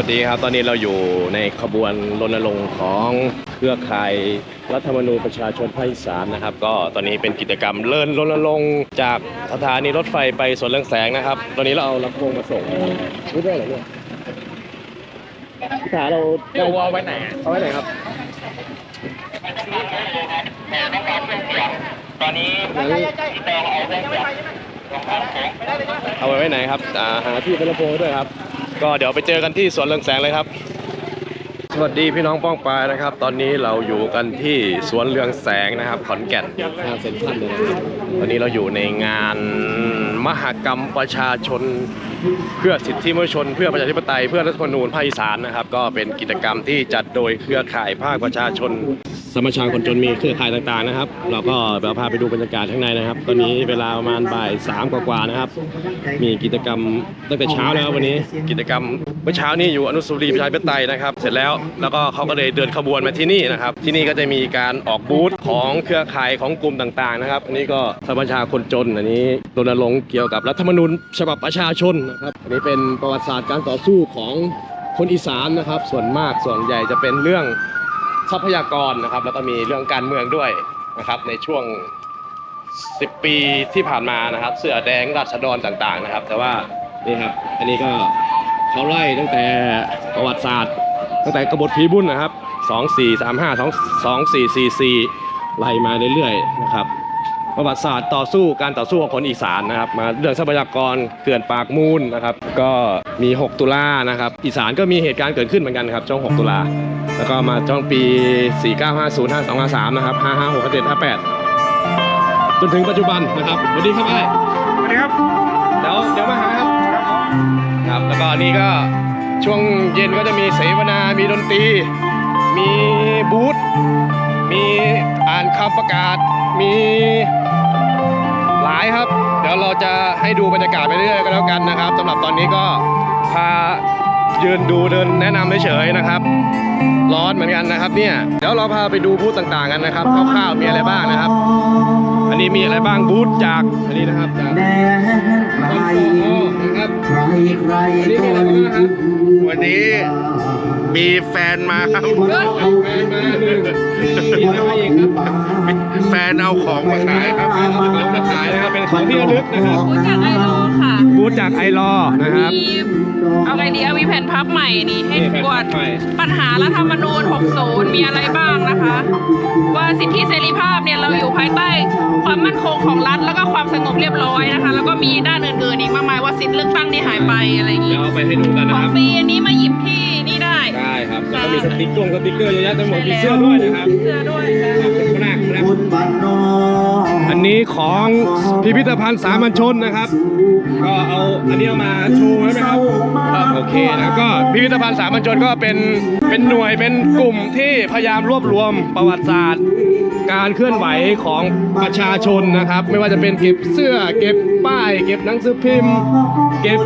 วัสดีครับ ตอนนี้เราอยู่ในขบวนรณรงค์ของเครือข่ายรัฐธรรมนูญประชาชนภาคอีสานนะครับ ก็ตอนนี้เป็นกิจกรรมเลินรณรงค์จากสถานีรถไฟไปสวนเรืองแสงนะครับ ตอนนี้เราเอาลำโพงมาส่งรู้ได้เหรอเนี่ยพี่ขาเราเดี๋ยวอลไว้ไหนเอาไว้ไหนครับตอนนี้เอาไว้ไว้ไหนครับหาที่เป็นลำโพงด้วยครับ ก็เดี๋ยวไปเจอกันที่สวนเรืองแสงเลยครับ สวัสดีพี่น้องป้องปายนะครับ ตอนนี้เราอยู่กันที่สวนเรืองแสงนะครับขอนแก่นทางเซ็นทรัลเลยนะครับตอนนี้เราอยู่ในงานมหกรรมประชาชนเพื่อสิทธิมนุษยชน เพื่อประชาธิปไตยเพื่อรัฐธรรมนูญภาคอีสานนะครับ ก็เป็นกิจกรรมที่จัดโดยเครือข่ายภาคประชาชน สมัชชาคนจนมีเครือข่ายต่างๆนะครับ เราก็เราพาไปดูบรรยากาศข้างในนะครับ ตอนนี้เวลาประมาณบ่ายสามกว่าๆนะครับ มีกิจกรรมตั้งแต่เช้าแล้ววันนี้กิจกรรมเมื่อเช้านี้อยู่อนุสาวรีย์ประชาธิปไตยนะครับ เสร็จแล้วแล้วก็เขาก็เลยเดินขบวนมาที่นี่นะครับ ที่นี่ก็จะมีการออกบูธของเครือข่ายของกลุ่มต่างๆนะครับนนี้ก็สมัชชาคนจนอันนี้รณรงค์เกี่ยวกับรัฐธรรมนูญฉบับประชาชนนะครับอันนี้เป็นประวัติศาสตร์การต่อสู้ของคนอีสานนะครับ ส่วนมากส่วนใหญ่จะเป็นเรื่องทรัพยากรนะครับ แล้วก็มีเรื่องการเมืองด้วยนะครับ ในช่วง 10 ปีที่ผ่านมานะครับ เสื้อแดงราษฎรต่างๆนะครับ แต่ว่านี่ครับอันนี้ก็เขาไล่ตั้งแต่ประวัติศาสตร์ ตั้งแต่กบฏผีบุญนะครับ 2 4 3 5 2 2 4 4 4ไล่มาเรื่อยๆนะครับ ประวัติศาสตร์ต่อสู้การต่อสู้ของคนอีสานนะครับมาเรื่องทรัพยากรเขื่อนปากมูลนะครับ ก็มี 6 ตุลานะครับ อีสานก็มีเหตุการณ์เกิดขึ้นเหมือนกันครับช่วง 6 ตุลาแล้วก็มาช่วงปี 4950 5253 นะครับ 556 57 58 จนถึงปัจจุบันนะครับสวัสดีครับไอ้สวัสดีครับเดี๋ยวเดี๋ยวมาหาครับครับแล้วก็อันนี่ก็ช่วงเย็นก็จะมีเสวนา มีดนตรี มีบูธ มีอ่านคำประกาศ มี หลายครับ เดี๋ยวเราจะให้ดูบรรยากาศไปเรื่อยๆก็แล้วกันนะครับสำหรับตอนนี้ก็พายืนดูเดินแนะนำเฉยๆนะครับ ร้อนเหมือนกันนะครับ เนี่ยเดี๋ยวเราพาไปดูบูธต่างๆกันนะครับคร่าวๆมีอะไรบ้างนะครับ อันนี้มีอะไรบ้างบูธจากอันนี้นะครับจากแดนใครนะครับใครใครวันนี้มีอะไรบ้างนะครับวันนี้ มีแฟนมาครับแฟนมาหนึ่งมีอะไรมาอีกครับ แฟนเอาของมาขายครับของมาขายนะครับเป็นของที่ระลึกนะครับบูธจากไอรอค่ะ บูธจากไอรอนะครับ มีเอาไงดีเอามีแผ่นพับใหม่นี่ให้นี่แผ่นกพัวบดใหม่ปัญหารัฐธรรมนูญ 60 มีอะไรบ้างนะคะ ว่าสิทธิเสรีภาพเนี่ยเราอยู่ภายใต้ความมั่นคงของรัฐแล้วก็ความสงบเรียบร้อยนะคะ แล้วก็มีด้านอื่นๆอีกมากมายว่าสิทธิเลือกตั้งที่หายไปอะไรอย่างเดี๋งี้ยวเอาไปให้ดูกันขนะองครับฟรีอันนี้มาหยิบที่นี่ได้ได้ ครับแล้วก็มีสติ๊กเกอร์สติ๊กเกอร์เยอะแยะเต็มหมดมีเสื้อด้วยนะครับเสื้อด้วยขอบคุณมากครับบุญบันนออันนี้ของพิพิธภัณฑ์สามัญชนนะครับ ก็เอาอันนี้เอามาโชว์ไว้ไหมครับครับโอเคแล้วก็พิพิธภัณฑ์สามัญชนก็เป็นเป็นหน่วยเป็นกลุ่มที่พยายามรวบรวมประวัติศาสตร์ การเคลื่อนไหวของประชาชนนะครับ ไม่ว่าจะเป็นเก็บเสื้อ เก็บป้าย เก็บหนังสือพิมพ์ เก็บ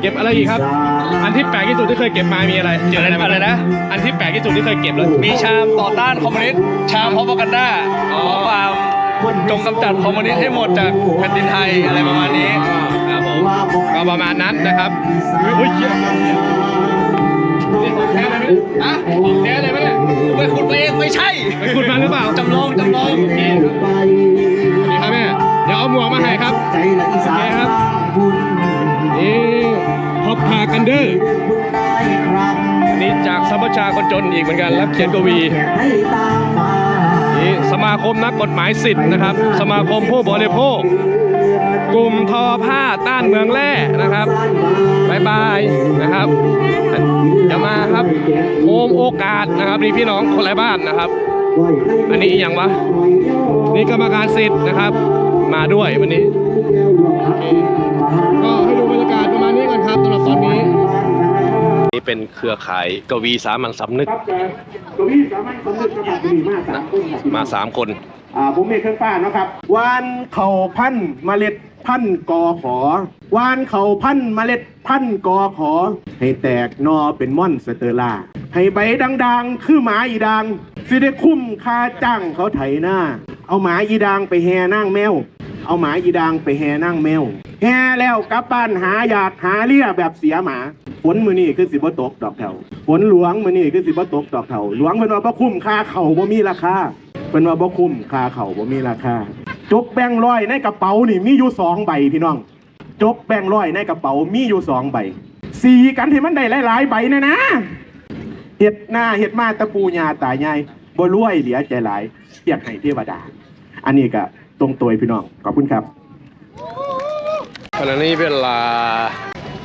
เก็บอะไรอีกครับ อันที่แปลกที่สุดที่เคยเก็บมามีอะไรเจออะไรมาเลยนะ อันที่แปลกที่สุดที่เคยเก็บแล้วมีชามต่อต้านคอมมิวนิสต์ชามพอปกันด้าอ๋อขอความจงกำจัดคอมมิวนิสต์ให้หมดจากแผ่นดินไทยอะไรประมาณนี้ครับผมก็ประมาณนั้นนะครับอุ้ยเหี้ยนี่ของแท้เลยไหมอะของแท้เลยไหมเนี่ยไปขุดมาเองไม่ใช่ไปขุดมาหรือเปล่าจำลองจำลองโอเคครับไปสวัสดีครับแม่เดี๋ยวเอาหมวกมาให้ครับใจละอีสาโอเคนครับ บุญนี่พบพากันเด้อบุญได้ครั้งอันนี้จากสมัชชาคนจนอีกเหมือนกันรับเขียนกวีนี่สมาคมนักกฎหมายสิทธิ์นะครับ สมาคมผู้บริโภค กลุ่มทอผ้าต้านเมืองแร่นะครับบายบายนะครับเดี๋ยวมาครับโฮมโอกาสนะครับนี่พี่น้องคนไร้บ้านนะครับ อันนี้อย่างวะนี่กรรมการสิทธิ์นะครับ มาด้วยวันนี้ นี่เป็นเครือข่ายกวีสามัญสำนึกตัวนี้สามารถสำเร็จระดับดีมากสามคนครับมาสามคน อ่าผมเมฆเครื่องฟ้าเนาะครับวานเข่าพันธุ์เมล็ดพันธุ์กอขอวานเข่าพันธุ์เมล็ดพันธุ์กอขอ ให้แตกนอเป็นม่อนสเตอร่าให้ใบดังๆ คือหมาอีดังสิได้คุ้มค่าจ้างเขาไถหน้า เอาหมาอีดังไปแห่นางแมว เอาหมาอีดางไปแห่นั่งแมวแห่แล้วกลับบ้านหาอยากหาเลี้ยแบบเสียหมาฝนมือนี่คือสิบ่ตกดอกแถวฝนหลวงมือนี่คือสิบ่ตกดอกแถวหลวงเพิ่นว่าบ่คุ้มค่าเข่าบ่มีราคาเพิ่นว่าบ่คุ้มค่าเข่าบ่มีราคาจกแบงร้อยในกระเป๋านี่มีอยู่สองใบพี่น้องจกแบงร้อยในกระเป๋ามีอยู่สองใบสีกันที่มันได้หลายๆใบนะนะเห็ดหน้าเห็ดมาตะปูญาตายายบ่รวยเหลียใจหลายเทียบให้เทวดา อันนี้ก็ ตรงตัวพี่น้อง ขอบคุณครับขณะนี้เวลา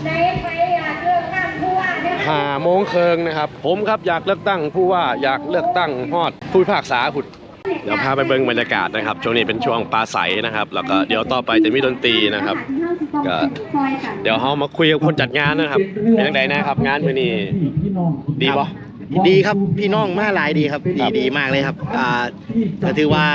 ในไปอยากเลือกตั้งผู้ว่าเนี่ยห้าโมงครึ่งนะครับ ผมครับอยากเลือกตั้งผู้ว่าอยากเลือกตั้งฮอดผู้พิพากษาผุดเดี๋ยวพาไปเบิ่งบรรยากาศนะครับ ช่วงนี้เป็นช่วงปลาใสนะครับ แล้วก็เดี๋ยวต่อไปจะมีดนตรีนะครับก็เดี๋ยวเฮามาคุยกับคนจัดงานนะครับเป็นยังไงนะครับ งานมื้อนี้ดีปะดีครับพี่น้องมาหลายดีครับ ดีดีมากเลยครับอ่าก็ถือว่า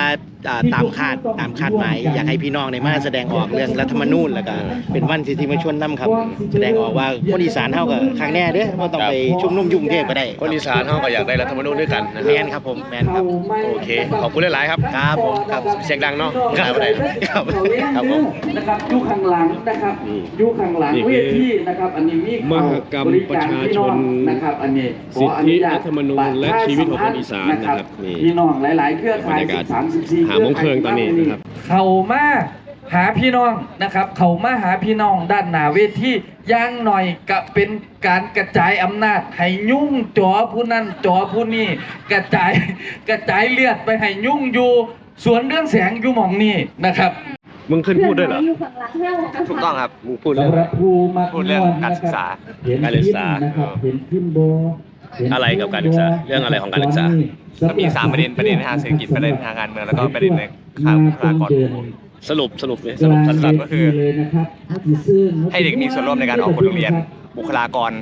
อ่าตามคาดตามคาดหมายอยากให้พี่น้องในมาแสดงออกเรื่องรัฐธรรมนูญแล้วก็เป็นวันที่ที่มาชวนนํครับ แสดงออกว่าคนอีสานเฮาก็ครั้งแน่เด้อบ่ต้องไปชุมนุมยุ่งเทพก็ได้คนอีสานเฮาก็อยากได้รัฐธรรมนูญด้วยกันนะคแมรับนครับผมแมนครับ โอเค ขอบคุณหลายๆครับครับผมครับ เสียงดังเนาะครับได้บ่ได้ครับครับผม นะครับยุคข้างหลังนะครับนี่ยุคข้างหลังนี่คือเวทีนะครับอันนี้มีมหกรรมบริกประชาชนพี่องนะครับอันนี้ขสิอทอธินุญาตรัฐธรรมนูญและชีวิตของคนอีสานนะครับนี่พี่น้องหลาย ๆ เครือข่ายบรรยากาศสามสิบสี่หาโมงครึ่งตอนนี้นะครับเข้ามาหาพี่น้องนะครับ เข้ามาหาพี่น้องด้านหน้าเวทีอย่างหน่อยก็เป็นการกระจายอำนาจให้ยุ่งจอผู้นั้นจอผู้นี้กระจายกระจายเลือดไปให้ยุ่งอยู่สวนเรื่องแสงอยู่หมองนี้นะครับมึงขึ้นพูดด้วยเหรอถูกต้องครับมึงพูดเรื่องสำหรับครูมาพูดเรื่องการศึกษาเห็นการศึกษาพิมพ์นะครับเห็นพิมพ์โบเห็น อะไรกับการศึกษา เรื่องอะไรของการศึกษา ก็มีสามประเด็นประเด็นทางเศรษฐกิจประเด็นทางการเมืองแล้วก็ประเด็นในข่าวบุคลากรสรุปสรุปเลยสรุปสั้นก็คือ ให้เด็กมีส่วนร่วมในการออกกฎโรงเรียนบุคลากร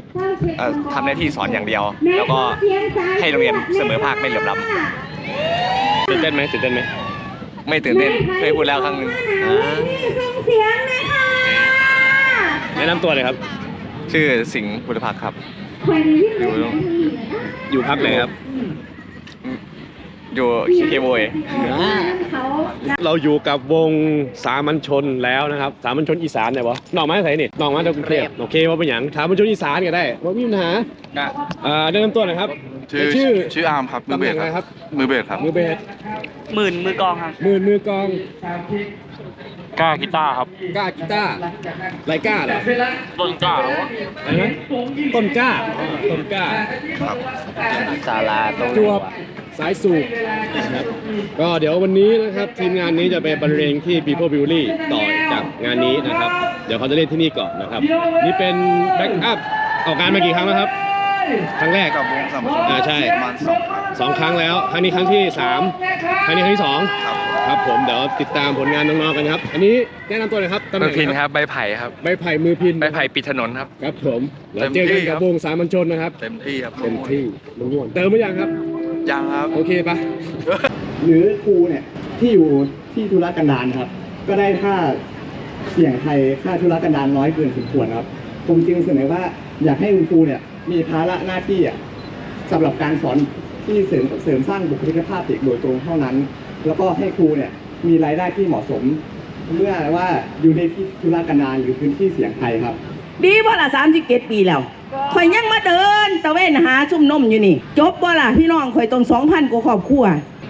เอ่อทำหน้าที่สอนอย่างเดียว แล้วก็ให้โรงเรียนเสมอภาคไม่เหลื่อมล้ๆตื่นเต้นไหมตื่นเต้นไหมำไม่ตื่นเต้นเคยพูดแล้วครั้งหนึ่งเสียงนะคะแนะนำตัวเลยครับ ชื่อสิงห์บุรพักครับคอยได้ยินไหม อยู่พักไหนครับ อยู่เคโวยเขาเราอยู่กับวงสามัญชนแล้วนะครับ สามัญชนอีสานเนี่ยวะน้องมาจากไหนนี่น้องมาจากกรุงเทพโอเคว่าเป็นอย่างสามัญชนอีสานก็ได้ว่ามีปัญหาอ่าแนะนำตัวหน่อยครับชื่อชื่อชื่ออาร์มครับมือตำเบแหน่สงอะไรคครับรับ มือเบสครับมือเบสหมื่นมือกองครับมือมือกลอง กล้ากีตาร์ครับกล้ากีตาร์ไรกล้าเหรอต้นกล้าอะไรนะต้นกล้าอ๋อต้นกล้าศาลาตรงจวบสายสูบนะครับก็เดี๋ยววันนี้นะครับทีมงานนี้จะไปบรรเลงที่ People b u i l y ต่อจากงานนี้นะครับ เดี๋ยวเขาจะเล่นที่นี่ก่อนนะครับ นี่เป็นแบ็กอัพออกงานมากี่ครั้งแล้วครับ ครั้งแรกกับวงสามชนอ่าใช่ประมาณสองครั้งสองครั้งแล้ว ครั้งนี้ครั้งที่สามครั้งนี้ครั้งที่สองครับ ครับผมเดี๋ยวติดตามผลงานน้องๆกันครับ อันนี้แนะนำตัวเลยครับตำแหมืน่องพินครับใบไผ่ครับใบไผ่มือพินใบไผ่ปิดถนนครับ ครับผมเราเจอกันกับวงสามัญชนนะครับ เต็มที่ครับเต็มที่ล้วนๆเติมหรือยังครับ ยังครับโอเคปะหรือครูเนี่ยที่อยู่ที่ธุรกันดารครับ ก็ได้ค่าเสี่ยงภัยค่าธุรกันดารน้อยเกินสมควรครับผมจึงเสนอว่าอยากให้คุณครูเนี่ยมีภาระหน้าที่อะสำหรับการสอนที่เสริมเสริมสร้างบุคลิกภาพเด็กโดยตรงเท่านั้น แล้วก็ให้ครูเนี่ยมีรายได้ที่เหมาะสม เมื่อว่าอยู่ในที่ธุรกันดารหรือพื้นที่เสี่ยงภัยครับ ดีบ่ล่ะสามสิบเจ็ดปีแล้วข่อยยังมาเดินตะเวนหาชุ่มนมอยู่นี่ จบบ่ล่ะพี่น้องข่อยตรงสองพันกว่าครอบครัว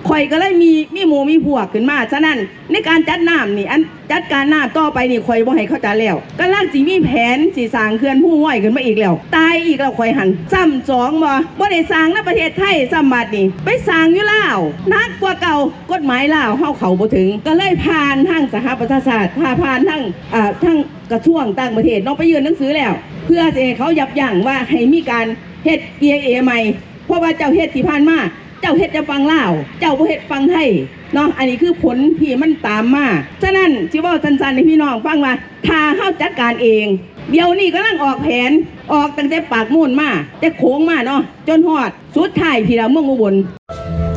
ข่อยก็เลยมีมีหมูมีพวกขึ้นมา ฉะนั้นในการจัดน้ำนี่อันจัดการน้ำต่อไปนี่ข่อยบ่ให้เขาจัดแล้วก็ล่างสิมีแผนสิสร้างเขื่อนผู้ห้อยขึ้นมาอีกแล้ว ตายอีกแล้วข่อยหันซ้ำสองบ่บ่ได้สร้างในประเทศไทยซ้ำบัดนี่ไปสร้างอยู่ลาวนักกว่าเก่ากฎหมายลาวเฮาเขาบ่ถึง ก็เลยผ่านทางสหประชาชาติพาผ่านทางอ่าทางกระทรวงต่างประเทศน้องไปยื่นหนังสือแล้ว เพื่อจะเขายับยั้งว่าให้มีการเฮ็ด EIA ใหม่เพราะว่าเจ้าเฮ็ดที่ผ่านมา เจ้าเฮ็ดจะฟังล่าวเจ้าบ่เฮ็ดฟังไทยเนาะอันนี้คือผลที่มันตามมา ฉะนั้นสิว้าสั้นๆให้พี่น้องฟังว่าถ้าเฮาจัดการเอง เดี๋ยวนี้กำลังออกแผนออกตั้งแต่ปากมูลมาแต่โค้งมาเนาะจนฮอดสุดท้ายพี่ละเมืองอุบล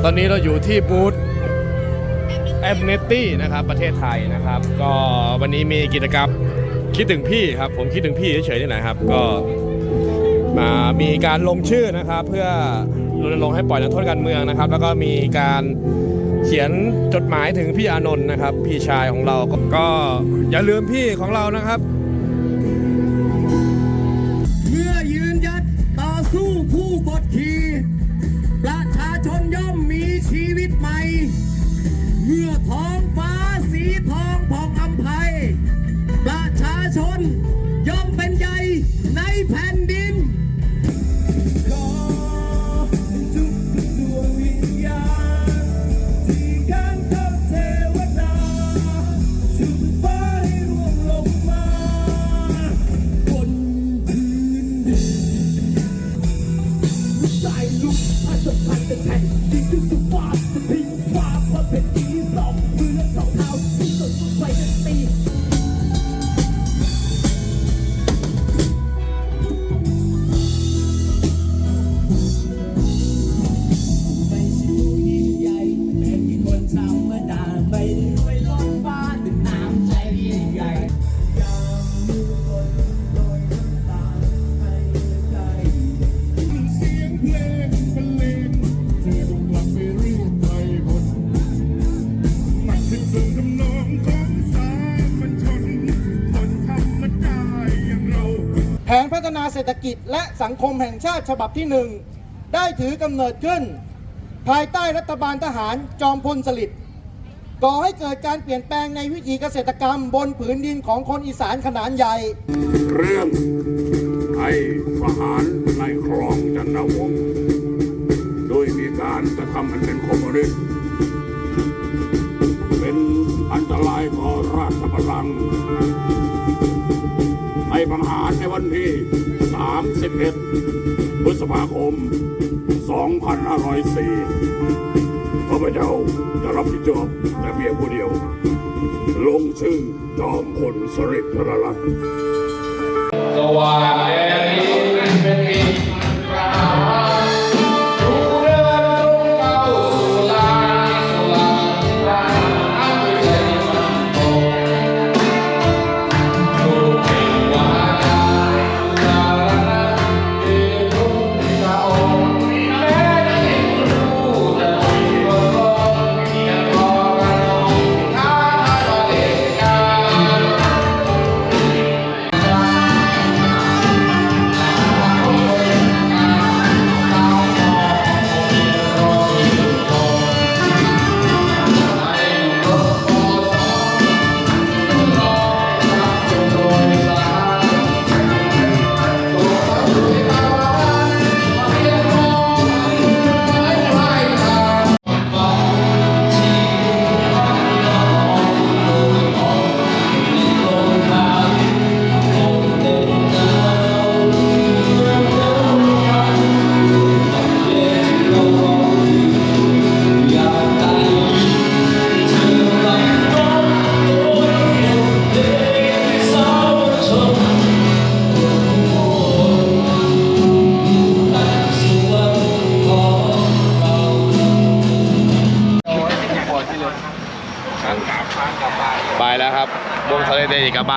ตอนนี้เราอยู่ที่บูธ a m n e t y นะครับประเทศไทยนะครับ ก็วันนี้มีกิจกรรมคิดถึงพี่ครับ ผมคิดถึงพี่เฉยๆนี่แหละครับ ก็ มามีการลงชื่อนะครับ เพื่อรณรงค์ให้ปล่อยนักโทษการเมืองนะครับ แล้วก็มีการเขียนจดหมายถึงพี่อานนท์นะครับ พี่ชายของเราก็ก็อย่าลืมพี่ของเรานะครับ ฐกิจและสังคมแห่งชาติฉบับที่หนึ่งได้ถือกำเนิดขึ้น ภายใต้รัฐบาลทหารจอมพลสฤษดิ์ก่อให้เกิดการเปลี่ยนแปลงในวิถีเกษตรกรรมบนผืนดินของคนอีสานขนาดใหญ่ เรื่องไอ้ทหารในครองจันทวงศ์โดยมีการกระทำอันเป็นคอมมิวนิสต์เป็นอันตรายต่อราชบัลลังก์ไอ้ปัญหารในวันที่ 31 พฤษภาคม 2504ข้าพเจ้าจะรับผิดชอบแต่เพียงผู้เดียว ลงชื่อจอมพลสฤษดิ์ธนรัตน์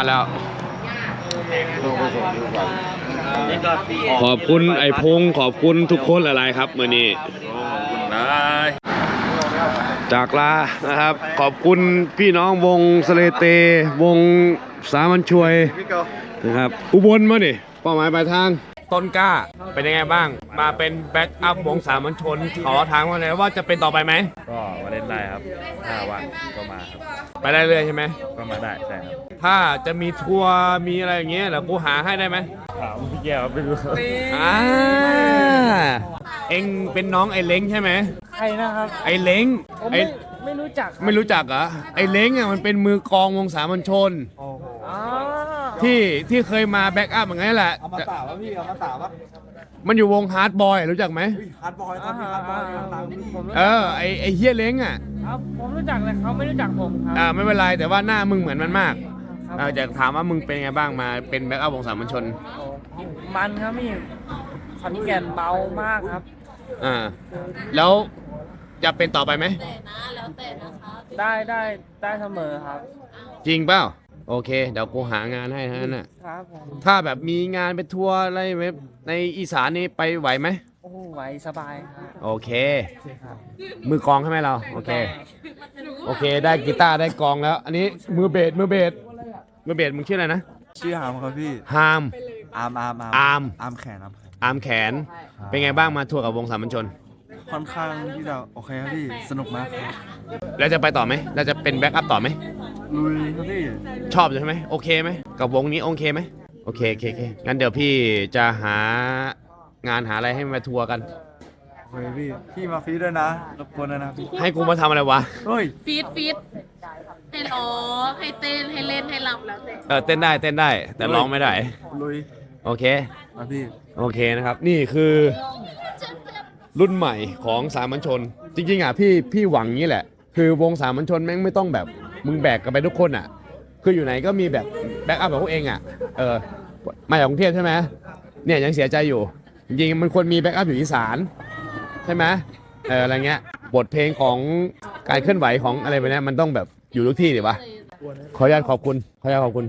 านแล้ว ขอบคุณไอ้พงษ์ขอบคุณทุกคนอะไรครับมื่อนี้จากลานะครับ ขอบคุณพี่น้องวงสเลเต วงสามัญช่วยนะครับ อุบลมานี่เป้าหมายปลายทาง ต้นกล้า เป็นยังไงบ้าง มาเป็นแบ็กอัพวงสามัญชน ขอทางว่าเลยว่าจะเป็นต่อไปไหม ก็มาเล่นได้ครับห้าวันก็มาครับ ไปได้เลยใช่ไหม ก็มาได้ใช่ครับ ถ้าจะมีทัวร์มีอะไรอย่างเงี้ยเดี๋ยวกูหาให้ได้ไหมถามพี่แก้วไม่รู้อ่าเอ็งเป็นน้องไอ้เล้งใช่ไหม ใครนะครับไอ้เล้งไอ้ไม่รู้จักไม่รู้จักเหรอ ไอ้เล้งอะมันเป็นมือกลองวงสามัญชน อ๋อ ที่ที่เคยมาแบ็กอัพอย่างงี้นแหละ เอามาสาวะพี่เอามาสาวะมันอยู่วงฮาร์ดบอยรู้จักไหมฮาร์ดบอยตอนนี้ฮาร์ดบอยตามพี่เออไอไอเฮียเล้งอะ ครับผมรู้จักแต่เขาไม่รู้จักผมครับอ่าไม่เป็นไรแต่ว่าหน้ามึงเหมือนมันมากครับเออจะถามว่ามึงเป็นไงบ้างมาเป็นแบ็กอัพวงสามัญชนมันครับพี่ขอนแก่นเบามากครับ อ่า แล้วจะเป็นต่อไปไหมได้ได้ได้เสมอครับ จริงเปล่า โอเค เดี๋ยวกูหางานให้ทั้งนั้นน่ะ ครับผมถ้าแบบมีงานไปทัวร์อะไรแบบในอีสานนี่ไปไหวไหม โอ้โหไหวสบายครับโอเคมือกลองใช่ไหมเรา โอเค โอเค ได้กีตาร์ได้กลองแล้ว อันนี้มือเบส มือเบส มือเบสมึงชื่ออะไรนะ ชื่อหามครับพี่ฮามอาร์มอาร์มอาร์ม อาร์มแขนครับอาร์มแขน เป็นไงบ้างมาทัวร์กับวงสามัญชน ค่อนข้างที่จะโอเคครับพี่สนุกมากครับแล้วจะไปต่อไหมแล้วจะเป็นแบ็กอัพต่อไหม ลุยครับพี่ ชอบใช่ไหมโอเคไหมกับวงนี้โอเคไหมโอเคโอเคโอเคงั้นเดี๋ยวพี่จะหางานหาอะไรให้มาทัวร์กัน โอเคพี่ พี่มาฟรีด้วยนะรบกวนด้วยนะพี่ให้กูมาทำอะไรวะเฮ้ย ฟีดฟีดให้ร้องให้เต้นให้เล่นให้รำแล้วแต่เออเต้นได้เต้นได้ แต่ร้องไม่ได้ ลุยโอเค มาพี่ โอเคนะครับ นี่คือ รุ่นใหม่ของสามัญชน จริงๆอะพี่พี่หวังงี้แหละ คือวงสามัญชนแม่งไม่ต้องแบบมึงแบกกันไปทุกคนอะ คืออยู่ไหนก็มีแบบแบ็กอัพแบบพวกเองอะเออมาจากกรุงเทพใช่ไหมเนี่ยยังเสียใจอยู่ จริงๆมันควรมีแบ็กอัพอยู่อีสานใช่ไหมเอออะไรเงี้ยบทเพลงของการเคลื่อนไหวของอะไรแบบเนี้ยมันต้องแบบอยู่ทุกที่ดิวะขออนุญาตขอบคุณขออนุญาตขอบคุณ